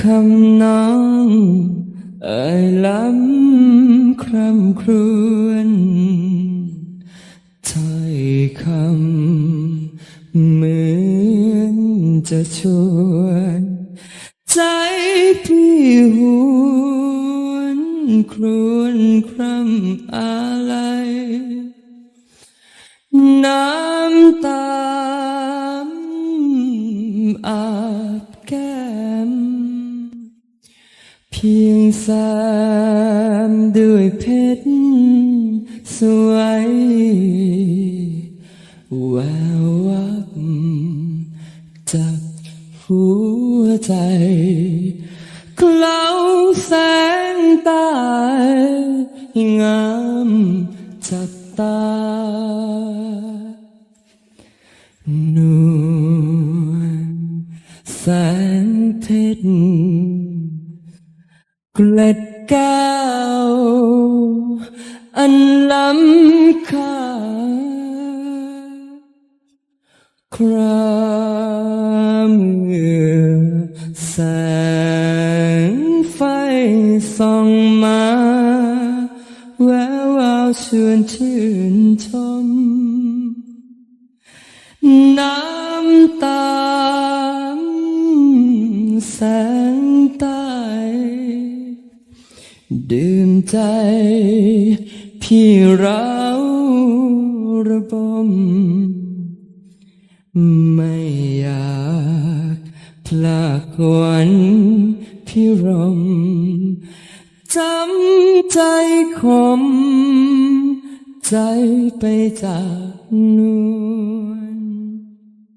คำน้องเอ่ยล้ำคร่ำครวญถ้อยคำเหมือนจะชวนใจพี่หวนครวนคร่ำอะไรน้ำตามอา เพียงแสมด้วยเพชรสวยแวววับจับหัวใจ เคล้าแสงตายงามจับตา นวลแสงเพชร เกล็ดแก้วอันล้ำค่าคราเมื่อแสงไฟส่องมาแวววาวชวนชื่นชม น้ำตาแสงต้ ดื่มใจ พี่เราระบม ไม่อยากพลากวันพิรมจำใจคมใจไปจากนู